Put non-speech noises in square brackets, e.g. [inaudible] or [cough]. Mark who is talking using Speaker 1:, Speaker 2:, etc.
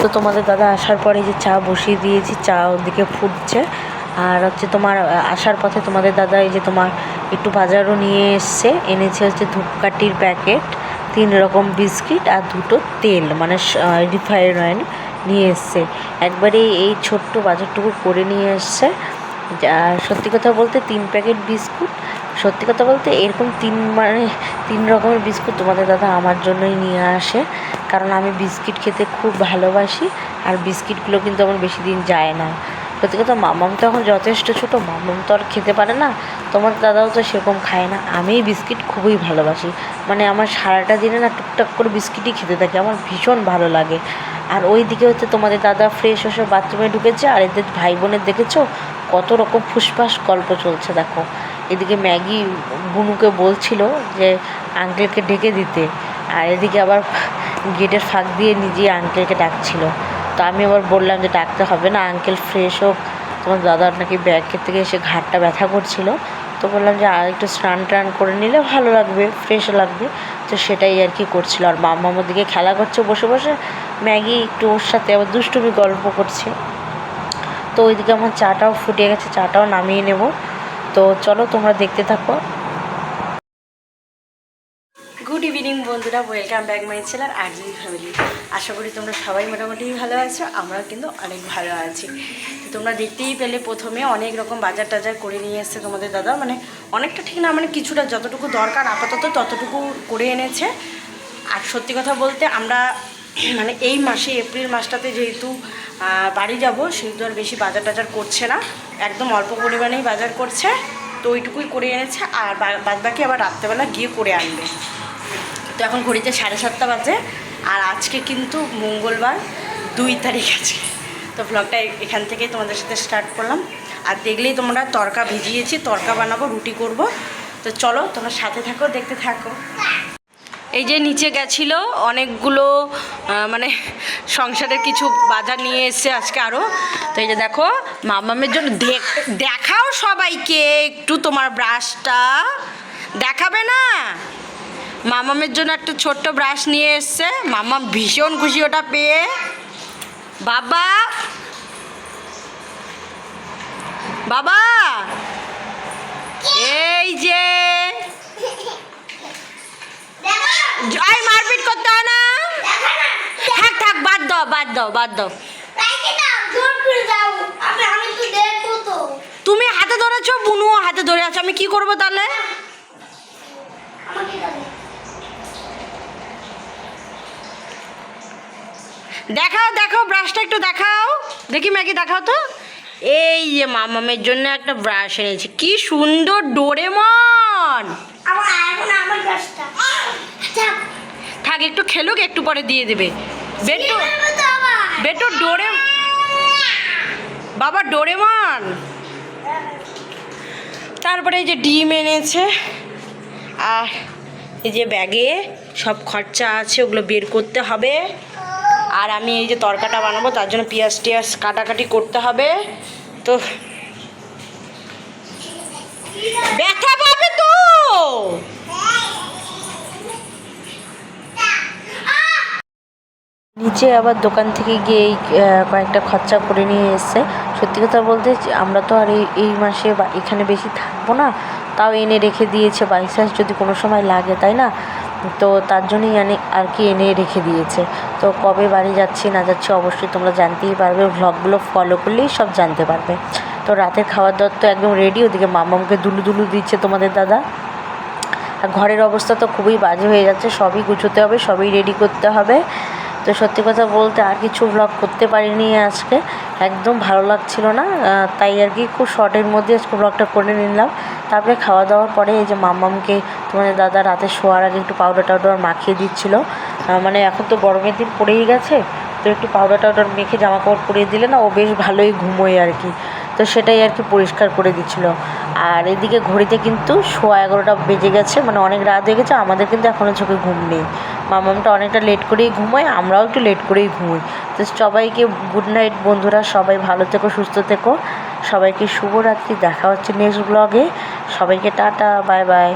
Speaker 1: তো তোমাদের দাদা আসার পরে যে চা বসিয়ে দিয়েছি, চা ওদিকে ফুটছে। আর হচ্ছে তোমার আসার পথে তোমাদের দাদা এই যে তোমার একটু বাজারও নিয়ে এসছে, এনেছে হচ্ছে ধূপকাঠির প্যাকেট তিন রকম বিস্কিট আর দুটো তেল মানে রিফাইন অয়েল নিয়ে এসছে। একবারে এই ছোট্ট বাজারটুকু করে নিয়ে এসছে। সত্যি কথা বলতে তিন প্যাকেট বিস্কুট সত্যি কথা বলতে এরকম তিন মানে তিন রকমের বিস্কুট তোমাদের দাদা আমার জন্যই নিয়ে আসে। কারণ আমি বিস্কিট খেতে খুব ভালোবাসি আর বিস্কিটগুলো কিন্তু আমার বেশি দিন যায় না। সত্যি কথা মামাম তো এখন যথেষ্ট ছোটো, মামাম তো আর খেতে পারে না। তোমার দাদাও তো সেরকম খায় না। আমি বিস্কিট খুবই ভালোবাসি। মানে আমার সারাটা দিনে না টুকটাক করে বিস্কিটই খেতে থাকে। আমার ভীষণ ভালো লাগে। আর ওই দিকে হচ্ছে তোমাদের দাদা ফ্রেশ হয়ে বাথরুমে ঢুকেছে। আর এদের ভাই বোনের দেখেছ? কত রকম ফুসফাস গল্প চলছে, দেখো। এদিকে ম্যাগি বুনুকে বলছিল যে আঙ্কেলকে ডেকে দিতে। আর এদিকে আবার গেটের ফাঁক দিয়ে নিজেই আঙ্কেলকে ডাকছিল। তো আমি আবার বললাম যে ডাকতে হবে না আঙ্কেল ফ্রেশ হোক। তোমার দাদার নাকি ব্যাগের থেকে এসে ঘাটটা ব্যথা করছিল। তো বললাম যে আর একটু স্নান টান করে নিলে ভালো লাগবে ফ্রেশ লাগবে। তো সেটাই আর কি করছিল। আর মাম্মা আমার দিকে খেলা করছে বসে বসে। ম্যাগি একটু ওর সাথে আবার দুষ্টুমি গল্প করছে। তো ওইদিকে আমার চাটাও ফুটে গেছে, চাটাও নামিয়ে নেব। তো চলো তোমরা দেখতে থাকো। গুড ইভিনিং বন্ধুরা। Welcome back my channel RG family আশা করি তোমরা সবাই মোটামুটি ভালো আছো, আমরাও কিন্তু অনেক ভালো আছি। তোমরা দেখতেই পেলে প্রথমে অনেক রকম বাজার টাজার করে নিয়ে এসছে তোমাদের দাদা। মানে অনেকটা ঠিক না মানে কিছুটা যতটুকু দরকার, আপাতত ততটুকু করে এনেছে। আর সত্যি কথা বলতে আমরা [clears throat] মানে এই মাসে, এপ্রিল মাসটাতে যেহেতু বাড়ি যাব, সেহেতু আর বেশি বাজার টাজার করছে না। একদম অল্প পরিমাণেই বাজার করছে, তো ওইটুকুই করে এনেছে, আর বা- বাদ বাকি আবার রাত্রেবেলা গিয়ে করে আনবে। তো এখন ঘড়িতে সাড়ে সাতটা বাজে, আর আজকে কিন্তু মঙ্গলবার, দুই তারিখ আছে তো ব্লগটা এখান থেকেই তোমাদের সাথে স্টার্ট করলাম। আর দেখলেই তোমরা তরকা ভিজিয়েছি, তরকা বানাবো, রুটি করব। তো চলো তোমরা সাথে থাকো, দেখতে থাকো। এই যে নিচে গেছিল, অনেকগুলো মানে সংসারের কিছু বাজার নিয়ে এসছে আজকে আরও তো এই যে দেখো মামামের জন্য দেখ- দেখাও সবাইকে একটু তোমার ব্রাশটা দেখাবে না? মামামের জন্য একটা ছোট্ট ব্রাশ নিয়ে এসছে। মামাম ভীষণ খুশি ওটা পেয়ে। বাবা! বাবা! এই যে আই মারপিট করতে হয় না থাক থাক বাদ দাও বাদ দাও। তুমি হাতে ধরেছো বুনুও হাতে ধরে আছো। আমি কি করব তাহলে? দেখাও দেখাও ব্রাশটা একটু দেখাও। দেখি ম্যাগি দেখাও তো। এই যে মামামের জন্য একটা ব্রাশ এনেছি। কি সুন্দর ডোরেমন! থাক একটু খেলুক একটু পরে দিয়ে দেবে। বেটু বেটু ডোরে, বাবা ডোরেমন। তারপরে এই যে ডিম এনেছে, আর এই যে ব্যাগে সব খরচা আছে, ওগুলো বের করতে হবে। আর আমি এই যে তরকাটা বানাবো, তার জন্য পেঁয়াজ টিয়াজ কাটাকাটি করতে হবে। তো ব্যথা পাবে তো? নিচে আবার দোকান থেকে গিয়ে এই কয়েকটা খরচা করে নিয়ে এসছে সত্যি কথা বলতে আমরা তো আর এই এই মাসে বা, এখানে বেশি থাকব না। তাও এনে রেখে দিয়েছে বাই চান্স যদি কোনো সময় লাগে, তাই না? তো তার জন্যই এনে আর কি এনে রেখে দিয়েছে। তো কবে বাড়ি যাচ্ছি, না যাচ্ছি অবশ্যই তোমরা জানতেই পারবে। ভ্লগগুলো ফলো করলেই সব জানতে পারবে। তো রাতের খাবার দাওয়ার তো একদম রেডি ওদিকে মামামকে দুলু দুলু দিচ্ছে তোমাদের দাদা। আর ঘরের অবস্থা তো খুবই বাজে হয়ে যাচ্ছে, সবই গুছোতে হবে, সবই রেডি করতে হবে। তো সত্যি কথা বলতে আর কিছু ব্লগ করতে পারিনি আজকে। একদম ভালো লাগছিল না তাই আর কি খুব শর্টের মধ্যে আজকে ব্লগটা করে নিলাম। তারপরে খাওয়া দাওয়ার পরে এই যে মামামকে তোমাদের দাদা রাতে শোয়ার আগে একটু পাউডার টাউডার মাখিয়ে দিচ্ছিল। মানে এখন তো গরমের দিন পড়েই গেছে, তো একটু পাউডার টাউডার মেখে জামা কাপড় পরিয়ে দিলে না ও বেশ ভালোই ঘুমোয় আর কি। তো সেটাই আর কি পরিষ্কার করে দিচ্ছিল। আর এদিকে ঘড়িতে কিন্তু সোয়া এগারোটা বেজে গেছে মানে অনেক রাত হয়ে গেছে, আমাদের কিন্তু এখনও চোখে ঘুম নেই। মামামটা অনেকটা লেট করেই ঘুমোয়, আমরাও একটু লেট করেই ঘুমোই। তো সবাইকে গুড নাইট বন্ধুরা, সবাই ভালো থেকো, সুস্থ থেকো। সবাইকে শুভরাত্রি, দেখা হচ্ছে নেক্সট ব্লগে সবাইকে টাটা বাই বাই